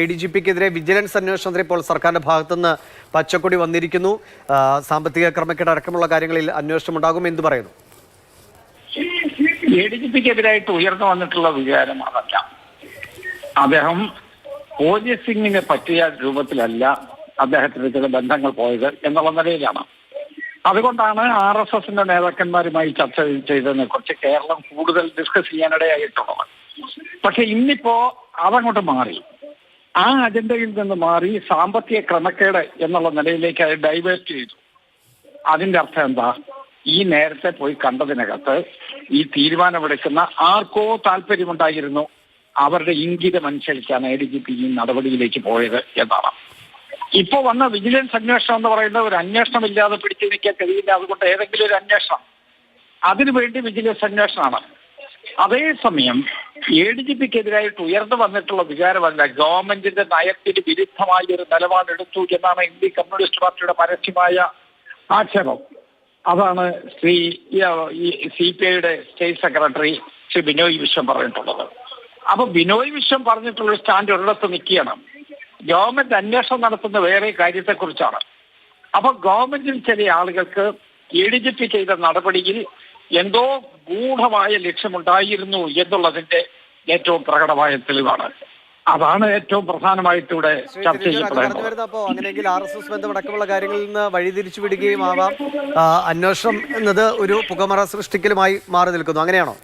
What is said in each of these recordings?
A D G പിക്കെതിരെ vigilance അന്വേഷണത്തിന് ഇപ്പോൾ സർക്കാരിന്റെ ഭാഗത്തുനിന്ന് പച്ചക്കൊടി വന്നിരിക്കുന്നു. സാമ്പത്തിക ക്രമക്കേട് അടക്കമുള്ള കാര്യങ്ങളിൽ അന്വേഷണം ഉണ്ടാകും. എന്ന് പറയുന്നു? എ ഡി ജി പിക്കെതിരായിട്ട് ഉയർന്നു വന്നിട്ടുള്ള വിചാരമാണല്ല അദ്ദേഹം പോലീസിങ്ങിന് പറ്റിയ രൂപത്തിലല്ല അദ്ദേഹത്തിന് ചില ബന്ധങ്ങൾ പോയത് എന്നുള്ള നിലയിലാണ്. അതുകൊണ്ടാണ് ആർ എസ് എസിന്റെ നേതാക്കന്മാരുമായി ചർച്ച ചെയ്തതിനെ കുറിച്ച് കേരളം കൂടുതൽ ഡിസ്കസ് ചെയ്യാനിടയായിട്ടുള്ളത്. പക്ഷെ ഇന്നിപ്പോ അതങ്ങോട്ട് മാറി. ആ അജണ്ടയിൽ നിന്ന് മാറി സാമ്പത്തിക ക്രമക്കേട് എന്നുള്ള നിലയിലേക്ക് അത് ഡൈവേർട്ട് ചെയ്തു. അതിന്റെ അർത്ഥം എന്താ? ഈ നേരത്തെ പോയി കണ്ടതിനകത്ത് ഈ തീരുമാനമെടുക്കുന്ന ആർക്കോ താല്പര്യമുണ്ടായിരുന്നു അവരുടെ ഇംഗിതം അനുസരിച്ചാണ് എ ഡി ജി പി ഈ നടപടിയിലേക്ക് പോയത് എന്നാണ്. ഇപ്പൊ വന്ന വിജിലൻസ് അന്വേഷണം എന്ന് പറയുന്നത് ഒരു അന്വേഷണം ഇല്ലാതെ പിടിച്ചു നിൽക്കാൻ കഴിയില്ല. അതുകൊണ്ട് ഏതെങ്കിലും ഒരു അന്വേഷണം. അതിനുവേണ്ടി വിജിലൻസ് അന്വേഷണമാണ്. അതേസമയം എ ഡി ജി പിക്കെതിരായിട്ട് ഉയർന്നു വന്നിട്ടുള്ള വിചാരമല്ല. ഗവൺമെന്റിന്റെ നയത്തിന് വിരുദ്ധമായ ഒരു നിലപാടെടുത്തു എന്നാണ് ഇന്ത്യൻ കമ്മ്യൂണിസ്റ്റ് പാർട്ടിയുടെ പരസ്യമായ ആക്ഷേപം. അതാണ് ശ്രീ സി പി ഐയുടെ സ്റ്റേറ്റ് സെക്രട്ടറി ശ്രീ ബിനോയ് വിശ്വം പറഞ്ഞിട്ടുള്ളത്. അപ്പൊ ബിനോയ് വിശ്വം പറഞ്ഞിട്ടുള്ള സ്റ്റാൻഡ് ഒരിടത്ത് നിൽക്കുകയാണ്. ഗവൺമെന്റ് അന്വേഷണം നടത്തുന്ന വേറെ കാര്യത്തെക്കുറിച്ചാണ്. അപ്പൊ ഗവൺമെന്റിൽ ചില ആളുകൾക്ക് എ ഡി ജി പി ചെയ്ത നടപടിയിൽ എന്തോ ഗൂഢമായ ലക്ഷ്യമുണ്ടായിരുന്നു എന്നുള്ളതിന്റെ ഏറ്റവും പ്രകടമായ തെളിവാണ്. അതാണ് ഏറ്റവും പ്രധാനമായിട്ട് ഇവിടെ ചർച്ച ചെയ്യപ്പെടുന്നത് അപ്പോ അങ്ങനെയെങ്കിൽ ആർ എസ് എസ് ബന്ധമടക്കമുള്ള കാര്യങ്ങളിൽ നിന്ന് വഴിതിരിച്ചു വിടുകയും ആവാം. അന്വേഷണം എന്നത് ഒരു പുകമറ സൃഷ്ടിക്കലുമായി മാറി നിൽക്കുന്നു. അങ്ങനെയാണോ?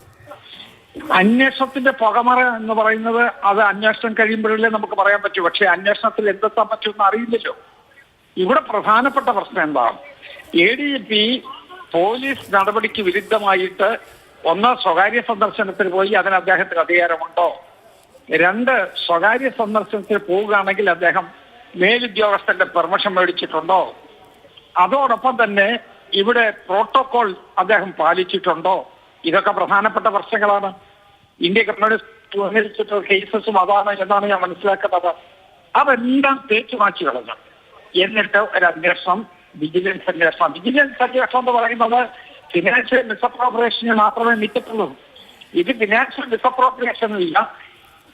അന്വേഷണത്തിന്റെ പുകമറ എന്ന് പറയുന്നത് അത് അന്വേഷണം കഴിയുമ്പോഴല്ലേ നമുക്ക് പറയാൻ പറ്റൂ. പക്ഷെ അന്വേഷണത്തിൽ എന്തെത്താൻ പറ്റുമെന്ന് അറിയില്ലല്ലോ. ഇവിടെ പ്രധാനപ്പെട്ട പ്രശ്നം എന്താണ്? എ ഡി പി പോലീസ് നടപടിക്ക് വിരുദ്ധമായിട്ട് ഒന്ന് സ്വകാര്യ സന്ദർശനത്തിന് പോയി അതിന് അദ്ദേഹത്തിന് അധികാരമുണ്ടോ? രണ്ട് സ്വകാര്യ സന്ദർശനത്തിന് പോവുകയാണെങ്കിൽ അദ്ദേഹം മേലുദ്യോഗസ്ഥന്റെ പെർമിഷൻ മേടിച്ചിട്ടുണ്ടോ? അതോടൊപ്പം തന്നെ ഇവിടെ പ്രോട്ടോകോൾ അദ്ദേഹം പാലിച്ചിട്ടുണ്ടോ? ഇതൊക്കെ പ്രധാനപ്പെട്ട പ്രശ്നങ്ങളാണ്. ഇന്ത്യ ഉന്നയിച്ചിട്ടുള്ള കേസസും അതാണ് എന്നാണ് ഞാൻ മനസ്സിലാക്കുന്നത്. അതെല്ലാം തേച്ചു മാറ്റി കളഞ്ഞു. എന്നിട്ട് ഒരു അന്വേഷണം വിജിലൻസ് അന്വേഷണം. വിജിലൻസ് അന്വേഷണം എന്ന് പറയുന്നത് ഫിനാൻഷ്യൽ മിസ്അപ്രോപ്രിയേഷന് മാത്രമേ മിറ്റത്തുള്ളൂ ഇത് ഫിനാൻഷ്യൽ മിസ്അപ്രോപ്രിയേഷൻ ഇല്ല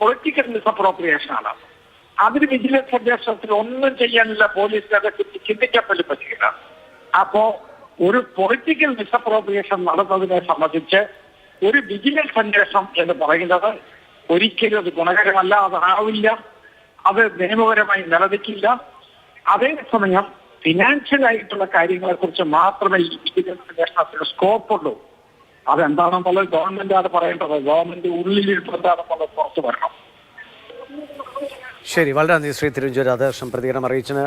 പൊളിറ്റിക്കൽ മിസ്അപ്രോപ്രിയേഷൻ ആണ്. അതിന് വിജിലൻസ് അന്വേഷണത്തിൽ ഒന്നും ചെയ്യാനില്ല പോലീസ് അതൊക്കെ ചിന്തിക്കാൻ പോലും പറ്റില്ല അപ്പോ ഒരു പൊളിറ്റിക്കൽ മിസ്അപ്രോപ്രിയേഷൻ നടന്നതിനെ സംബന്ധിച്ച് ഒരു വിജിലൻസ് അന്വേഷണം എന്ന് പറയുന്നത് ഒരിക്കലും അത് ഗുണകരമല്ല അതാവില്ല അത് നിയമപരമായി നിലനിൽക്കില്ല. അതേസമയം ഫിനാൻഷ്യൽ ആയിട്ടുള്ള കാര്യങ്ങളെ കുറിച്ച് മാത്രമേ ഈ വിജിലൻസ് അന്വേഷണത്തിന് സ്കോപ്പ് ഉള്ളൂ. അതെന്താണെന്നുള്ളത് ഗവൺമെന്റ് ആണ് പറയേണ്ടത്. ഗവൺമെന്റ് ഉള്ളിൽ എന്താണെന്നുള്ളത് പുറത്തു വരണം. ശരി വളരെ നന്ദി ശ്രീ തിരുവഞ്ചൂർ അദ്ദേഹം പ്രതികരണം അറിയിച്ചതിന്